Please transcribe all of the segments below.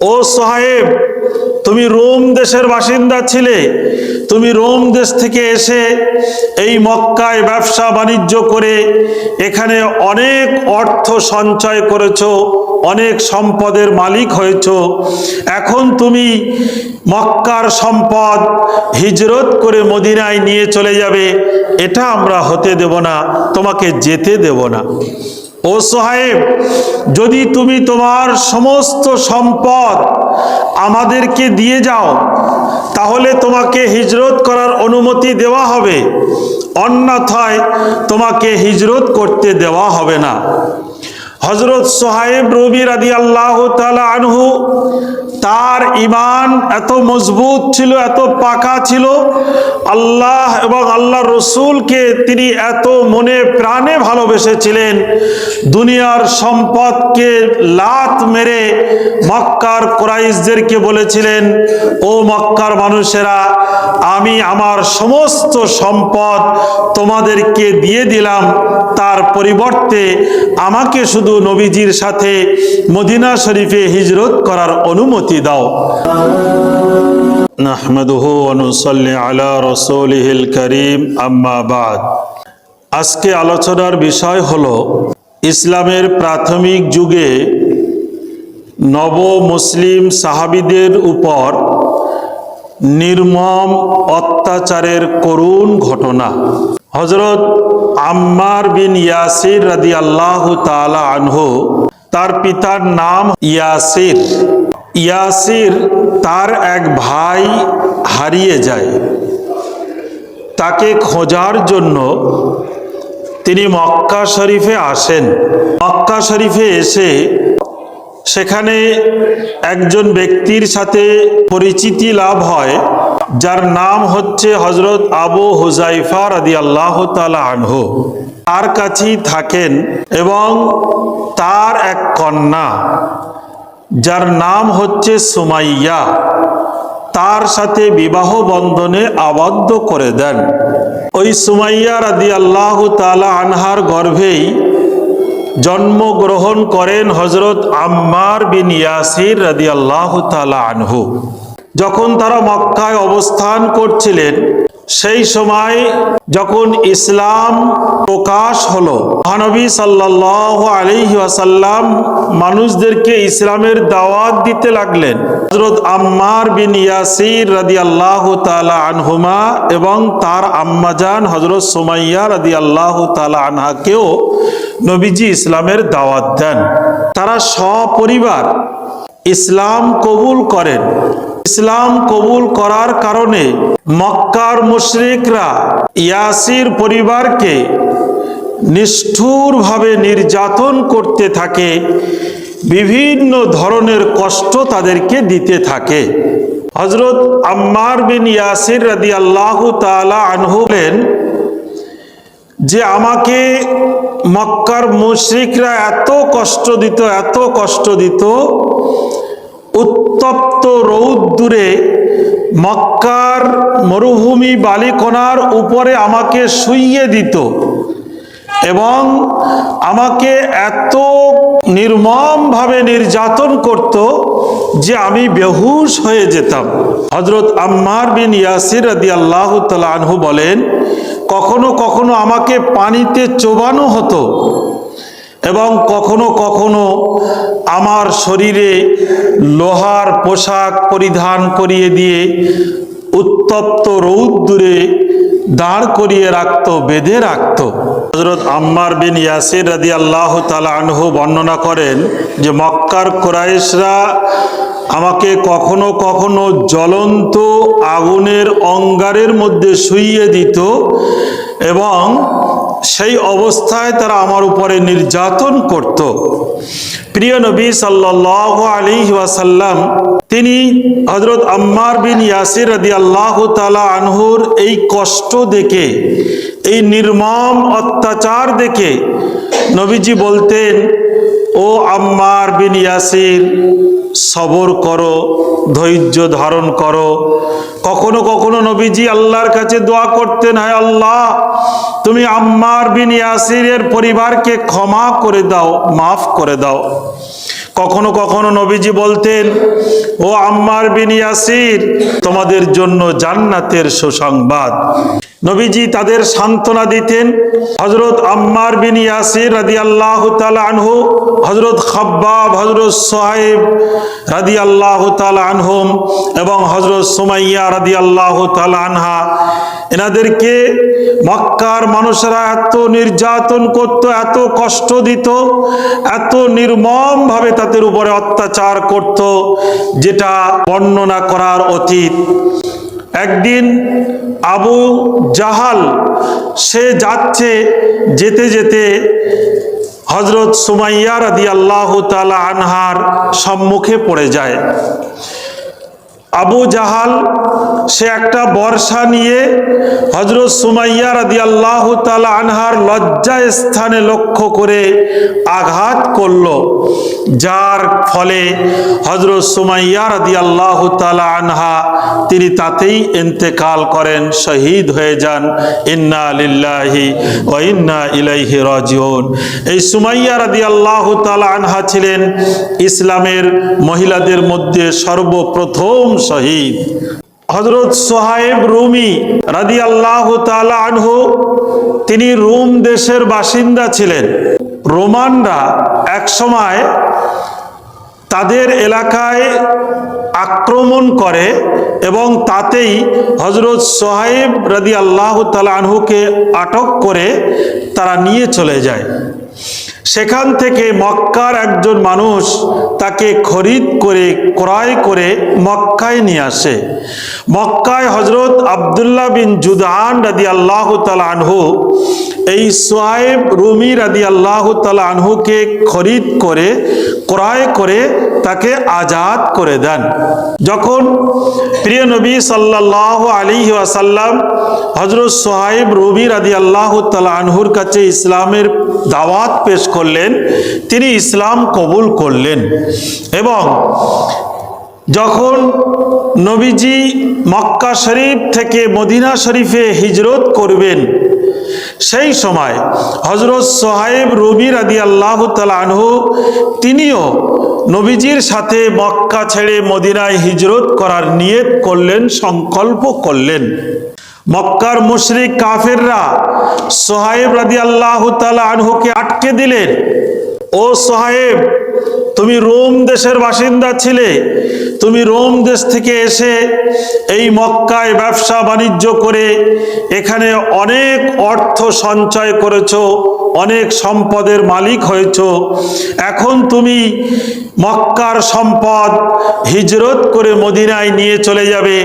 ও সোহাইব তুমি রোম দেশের বাসিন্দা ছিলে। তুমি রোম দেশ থেকে এসে এই মক্কায় ব্যবসা বাণিজ্য করে এখানে অনেক অর্থ সঞ্চয় করেছ, অনেক সম্পদের মালিক হয়েছ। এখন তুমি মক্কার সম্পদ হিজরত করে মদিনায় নিয়ে চলে যাবে। এটা আমরা হতে দেব না, তোমাকে যেতে দেব না। ও সোহাইব যদি তুমি তোমার সমস্ত সম্পদ আমাদেরকে দিয়ে যাও। তাহলে তোমাকে হিজরত করার অনুমতি দেওয়া হবে। অন্যথায় তোমাকে হিজরত করতে দেওয়া হবে না। হজরত সোহাইব রবি রাদি আল্লাহ আনহু, তার ইমান এত মজবুত ছিল, এত পাকা ছিল, আল্লাহ এবং আল্লাহ রসুলকে তিনি এত মনে প্রাণে ভালোবেসেছিলেন। দুনিয়ার সম্পদকে লাত মেরে মক্কার কোরাইশদেরকে বলেছিলেন, ও মক্কার মানুষেরা, আমি আমার সমস্ত সম্পদ তোমাদেরকে দিয়ে দিলাম। তার পরিবর্তে আমাকে শুধু নবীজির সাথে মদিনা শরীফে হিজরত করার অনুমতি দাও। আজকে আলোচনার বিষয় হলো, ইসলামের প্রাথমিক যুগে নব মুসলিম সাহাবিদের উপর নির্মম অত্যাচারের করুণ ঘটনা। হজরত আম্মার বিন ইয়াসির রাদি আল্লাহ তালা আনহু, তার পিতার নাম ইয়াসির। ইয়াসির তার এক ভাই হারিয়ে যায়। তাকে খোঁজার জন্য তিনি মক্কা শরীফে আসেন। মক্কা শরীফে এসে সেখানে একজন ব্যক্তির সাথে পরিচিতি লাভ হয়। যার নাম হচ্ছে হজরত আবু হুজাইফা রাদি আল্লাহ আনহু। তার কাছেই থাকেন এবং তার এক কন্যা, যার নাম হচ্ছে সুমাইয়া। তার সাথে বিবাহ বন্ধনে আবদ্ধ করে দেন। ওই সুমাইয়া রাদি আল্লাহ তালা আনহার গর্ভেই জন্মগ্রহণ করেন হজরত আম্মার বিন ইয়াসির রাদি আল্লাহ তালা আনহু। যখন তারা মক্কায় অবস্থান করছিলেন, সেই সময় যখন ইসলাম প্রকাশ হলো, মহানবী সাল্লাহ আলিহি আসাল্লাম মানুষদেরকে ইসলামের দাওয়াত দিতে লাগলেন। হজরত আম্মার বিন ইয়াসির রাদি আল্লাহ তালা আনহুমা এবং তার আম্মাজান হজরত সোমাইয়া রাদি আল্লাহ তালা আনহাকেও নবীজি ইসলামের দাওয়াত দেন। তারা সপরিবার ইসলাম কবুল করেন। ইসলাম কবুল করার কারণে মক্কার মুশরিকরা ইয়াসির পরিবারকে নিষ্ঠুরভাবে নির্যাতন করতে থাকে, বিভিন্ন ধরনের কষ্ট তাদেরকে দিতে থাকে। হজরত আম্মার বিন ইয়াসির রাদি আল্লাহ তালা আনহু বলেন যে, আমাকে মক্কার মুশরিকরা এত কষ্ট দিত, এত কষ্ট দিত উত্তপ্ত রৌদ্দুরে মক্কার মরুভূমি বালিকণার উপরে আমাকে শুইয়ে দিত এবং আমাকে এত নির্মমভাবে নির্যাতন করত যে আমি বেহুশ হয়ে যেতাম। হজরত আম্মার বিন ইয়াসির রাদি আল্লাহ আনহু বলেন, কখনো কখনো আমাকে পানিতে চোবানো হতো। এবং কখনো কখনো আমার শরীরে লোহার পোশাক পরিধান করিয়ে দিয়ে উত্তপ্ত রৌদ্দুরে দাঁড় করিয়ে রাখত, বেঁধে রাখত। হজরত আম্মার বিন ইয়াসির রাদি আল্লাহ আনহু বর্ণনা করেন যে, মক্কার কোরাইশরা আমাকে কখনো কখনো জ্বলন্ত আগুনের অঙ্গারের মধ্যে শুইয়ে দিত এবং সেই অবস্থায় তারা আমার উপরে নির্যাতন করত। প্রিয় নবী সাল্লাহ আলী ওয়াসাল্লাম, তিনি হজরত আম্মার বিন ইয়াসির রদি আল্লাহ তালা আনহুর এই কষ্ট দেখে, এই নির্মম অত্যাচার দেখে নবীজি বলতেন ও আম্মার বিন ইয়াসির, সবর করো, ধৈর্য ধারণ করো। কখনো কখনো নবীজি আল্লাহর কাছে দোয়া করতেন হয় আল্লাহ, তুমি আম্মার বিন ইয়াসিরের পরিবারকে ক্ষমা করে দাও, মাফ করে দাও। কখনো কখনো নবীজি বলতেন, ও আম্মার বিন ইয়াসির, তোমাদের জন্য জান্নাতের সুসংবাদ। নবীজি তাদের সান্ত্বনা দিতেন। হজরত আম্মার বিন ইয়াসির রাদি আল্লাহ আনহু হজরত খাব্বাব হজরত সোহাইব রাদি আল্লাহ আনহুম এবং হজরত সুমাইয়া রাদি আল্লাহ আনহা, এনাদেরকে মক্কার মানুষেরা এত নির্যাতন করত, এত কষ্ট দিত, এত নির্মমভাবে তাদের উপরে অত্যাচার করত, যেটা বর্ণনা করার অতীত। একদিন আবু জাহাল, সে যাচ্ছে যেতে যেতে হজরত সুমাইয়া রাদি আল্লাহ তালা আনহার সম্মুখে পড়ে যায়। আবু জাহাল, সে একটা বর্ষা নিয়ে হজরত সুমাইয়া রাদি আল্লাহ আনহার লজ্জা স্থানে লক্ষ্য করে আঘাত করল, যার ফলে হজরত সুমাইয়া রাদি আল্লাহ তালা আনহা তিনি তাতেই ইন্তেকাল করেন, শহীদ হয়ে যান। ইন্না লিল্লাহি ও ইন্না ইলাইহি রাজিউন। এই সুমাইয়া রাদি আল্লাহ তালা আনহা ছিলেন ইসলামের মহিলাদের মধ্যে সর্বপ্রথম শহীদ। হজরত সোহাইব রুমি রাদি আল্লাহ আনহু, তিনি রোম দেশের বাসিন্দা ছিলেন। রোমানরা একসময় তাদের এলাকায় আক্রমণ করে এবং তাতেই হজরত সোহাইব রাদি আল্লাহ তালা আনহুকে আটক করে তারা নিয়ে চলে যায়। সেখান থেকে মক্কার একজন মানুষ তাকে খরিদ করে, ক্রয় করে মক্কায় নিয়ে আসে। মক্কায় হজরত আবদুল্লাহ বিন জুদান রাদি আল্লাহ আনহু এই সোয়াইব রুমি রাদি আল্লাহ আনহুকে খরিদ করে, ক্রয় করে তাকে আজাদ করে দেন। যখন প্রিয় নবী সাল্লাহ আলী ওয়াসাল্লাম হজরত সোহাইব রবি রাদি আল্লাহ আনহুর কাছে ইসলামের দাওয়াত পেশ করলেন, তিনি ইসলাম কবুল করলেন। এবং যখন নবীজি মক্কা শরীফ থেকে মদিনা শরীফে হিজরত করবেন, সেই সময় হজরত সোহাইব রবি রাদি আল্লাহ আনহু তিনিও নবীজির সাথে মক্কা ছেড়ে মদিনায় হিজরত করার নিয়ত করলেন, সংকল্প করলেন। মক্কার মুশরিক কাফেররা সোহাইব রাদি আল্লাহ আনহুকে আটকে দিলেন, ও সোহাইব তুমি রোম দেশের বাসিন্দা ছিলে। তুমি রোম দেশ থেকে এসে এই মক্কায় ব্যবসা বাণিজ্য করে এখানে অনেক অর্থ সঞ্চয় করেছ, অনেক সম্পদের মালিক হয়েছ। এখন তুমি মক্কার সম্পদ হিজরত করে মদিনায় নিয়ে চলে যাবে।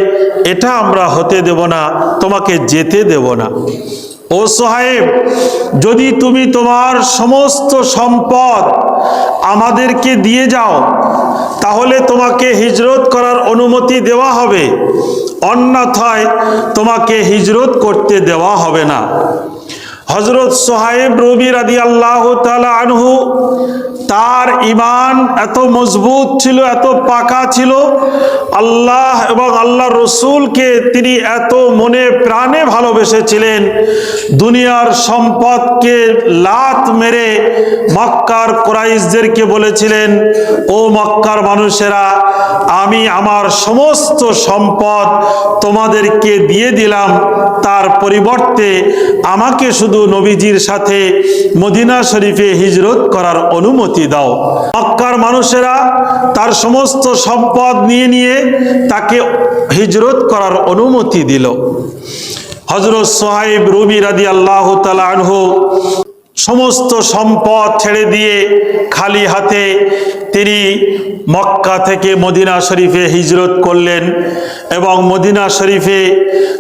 এটা আমরা হতে দেব না, তোমাকে যেতে দেব না। ও সোহাইব যদি তুমি তোমার সমস্ত সম্পদ আমাদেরকে দিয়ে যাও, তাহলে তোমাকে হিজরত করার অনুমতি দেওয়া হবে। অন্যথায় তোমাকে হিজরত করতে দেওয়া হবে না। হজরত সোহাইব রবি রাদি আল্লাহ আনহু, তার ইমান এত মজবুত ছিল, এত পাকা ছিল, আল্লাহ এবং আল্লাহ রসুলকে তিনি এত মনে প্রাণে ভালোবেসেছিলেন, দুনিয়ার সম্পদকে লাত মেরে মক্কার কোরাইশদেরকে বলেছিলেন, ও মক্কার মানুষেরা, আমি আমার সমস্ত সম্পদ তোমাদেরকে দিয়ে দিলাম, তার পরিবর্তে আমাকে শুধু নবীজির সাথে মদিনা শরীফে হিজরত করার অনুমতি দাও। মক্কার মানুষেরা তার সমস্ত সম্পদ নিয়ে নিয়ে তাকে হিজরত করার অনুমতি দিল। হজরত সোহাইব রুমি রাদি আল্লাহ আনহু সমস্ত সম্পদ ছেড়ে দিয়ে খালি হাতে তিনি মক্কা থেকে মদিনা শরীফে হিজরত করলেন এবং মদিনা শরীফে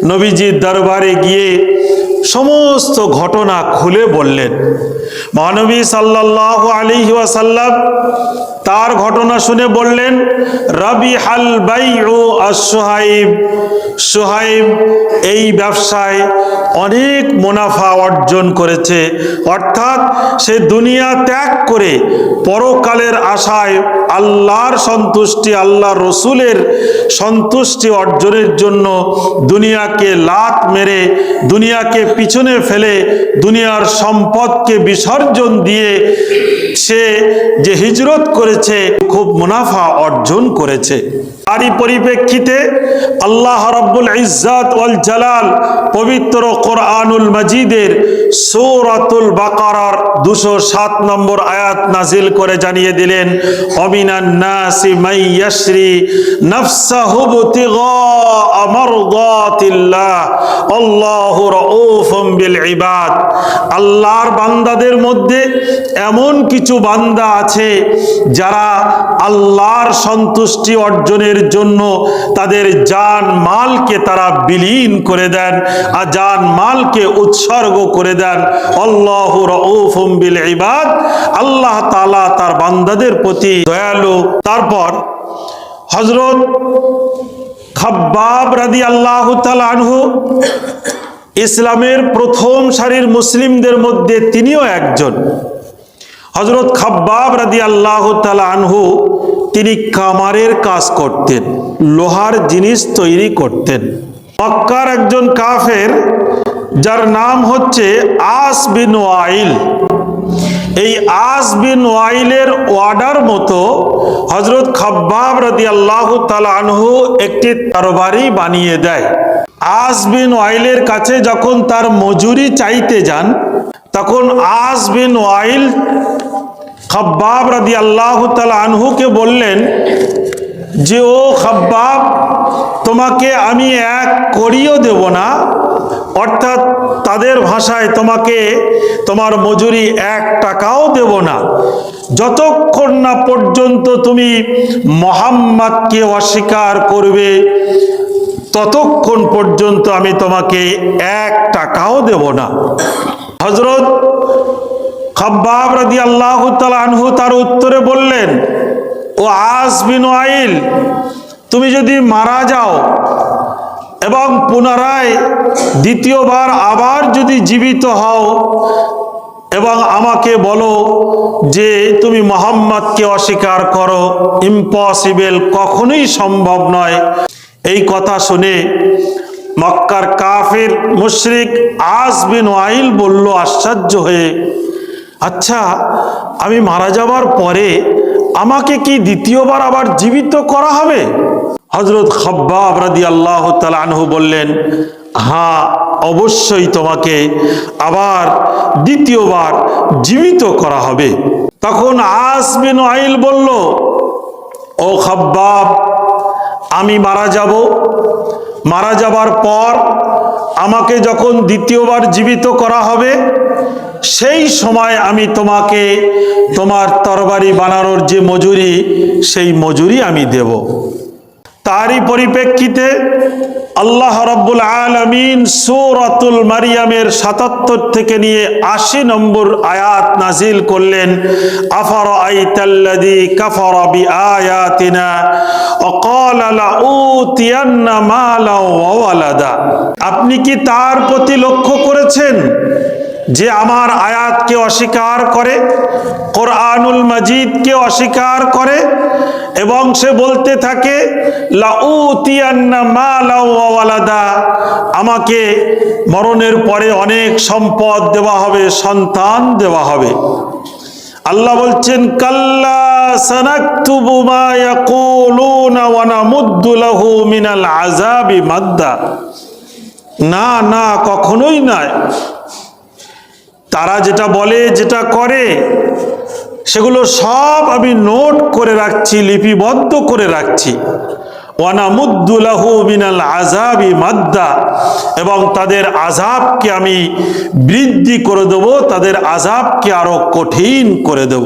নবীজির দরবারে গিয়ে সমস্ত ঘটনা খুলে বললেন। মহানবী সাল্লাহ আলী ওয়াসাল্লাম তার ঘটনা শুনে বললেন রবি হাল বাই ও সোহাইব সোহাইব এই ব্যবসায় অনেক মুনাফা অর্জন করেছে। অর্থাৎ সে দুনিয়া ত্যাগ করে পরকালের আশায় আল্লাহর সন্তুষ্টি আল্লাহ রসুলের সন্তুষ্টি অর্জনের জন্য দুনিয়াকে লাত মেরে, দুনিয়াকে পিছনে ফেলে, দুনিয়ার সম্পদকে বিসর্জন দিয়ে সে যে হিজরত করেছে খুব মুনাফা অর্জন করেছে। তারই পরিপ্রেক্ষিতে আল্লাহ রব্বুল ইজ্জাত ওয়াল জালাল পবিত্র কোরআনুল মাজিদের সূরাতুল বাকারার দুশো সাত নম্বর আয়াত নাজিল করে জানিয়ে দিলেন, অমিনান নাসি মাই ইয়াশরি নাফসাহু বুতিগা মারদাতিল্লাহ, আল্লাহু রাউফুম বিল ইবাদ। আল্লাহর বান্দাদের মধ্যে এমন কিছু বান্দা আছে যারা আল্লাহর সন্তুষ্টি অর্জনের জন্য তাদের জান মালকে তারা বিলীন করে দেন, আর জান মালকে উৎসর্গ করে দেন। আল্লাহ তাআলা তার বান্দাদের প্রতি দয়ালু। তারপর হযরত খাব্বাব রাদি আল্লাহ আনহু ইসলামের প্রথম সারির মুসলিমদের মধ্যে তিনিও একজন। হজরত খাব্বাব রাদি আল্লাহ আনহু তিনি কামারের কাজ করতেন, লোহার জিনিস তৈরি করতেন। মক্কার একজন কাফের, যার নাম হচ্ছে আস বিন ওয়াইল। এই আস বিন ওয়াইলের ওয়ার্ডার মতো হজরত খাব্বাব রাদি আল্লাহ আনহু একটি তরবারি বানিয়ে দেয়। আস বিন ওয়াইলের কাছে যখন তার মজুরি চাইতে যান, তখন আস বিন ওয়াইল খাব্বাব রাদি আল্লাহ আনহুকে বললেন, যে ও খাব্বাব, তোমাকে আমি এক করিও দেব না। অর্থাৎ তাদের ভাষায় তোমাকে, তোমার মজুরি এক টাকাও দেব না। যতক্ষণ না পর্যন্ত তুমি মোহাম্মদকে অস্বীকার করবে, ততক্ষণ পর্যন্ত আমি তোমাকে এক টাকাও দেব না। হজরত খাব্বাব রাদি আল্লাহ আনহু তার উত্তরে বললেন, ও আস বিন আইল তুমি যদি মারা যাও এবং পুনরায় দ্বিতীয়বার আবার যদি জীবিত হও এবং আমাকে বলো যে তুমি মোহাম্মদকে অস্বীকার করো, ইম্পসিবল কখনোই সম্ভব নয়। এই কথা শুনে মক্কার কাফির, মুশরিক আস বিন ওয়াইল বলল আশ্চর্য হয়ে আচ্ছা আমি মারা যাবার পরে আমাকে কি দ্বিতীয়বার আবার জীবিত করা হবে? হজরত খব্বাব রাদি আল্লাহ আনহু বললেন হ্যাঁ অবশ্যই তোমাকে আবার দ্বিতীয়বার জীবিত করা হবে। তখন আসবিন আইল বলল, ও খব্বাব, আমি মারা যাব। মারা যাবার পর আমাকে যখন দ্বিতীয়বার জীবিত করা হবে, সেই সময় আমি তোমাকে তোমার তরবারি বানানোর যে মজুরি, সেই মজুরি আমি দেব। তারই পরিপ্রেক্ষিতে আল্লাহ রব্বুল আলমিন সুরাতুল মারিয়ামের সাতাত্তর থেকে নিয়ে আশি নম্বর আয়াত নাজিল করলেন আফার আইতাল্লাদি কাফর আয়াতিনা ওয়ালাদা আপনি কি তার প্রতি লক্ষ্য করেছেন যে আমার আয়াতকে অস্বীকার করে, কোরআনুল মজিদকে অস্বীকার করে, এবং সে বলতে থাকে আমাকে মরণের পরে অনেক সম্পদ দেওয়া হবে, সন্তান দেওয়া হবে। আল্লাহ বলছেন, কাল্লা মাদ্দা। না না, কখনোই নয়। তারা যেটা বলে, যেটা করে, সেগুলো সব আমি নোট করে রাখছি, লিপিবদ্ধ করে রাখছি। মাদ্দা এবং তাদের আজাবকে আমি বৃদ্ধি করে দেব তাদের আজাবকে আরও কঠিন করে দেব।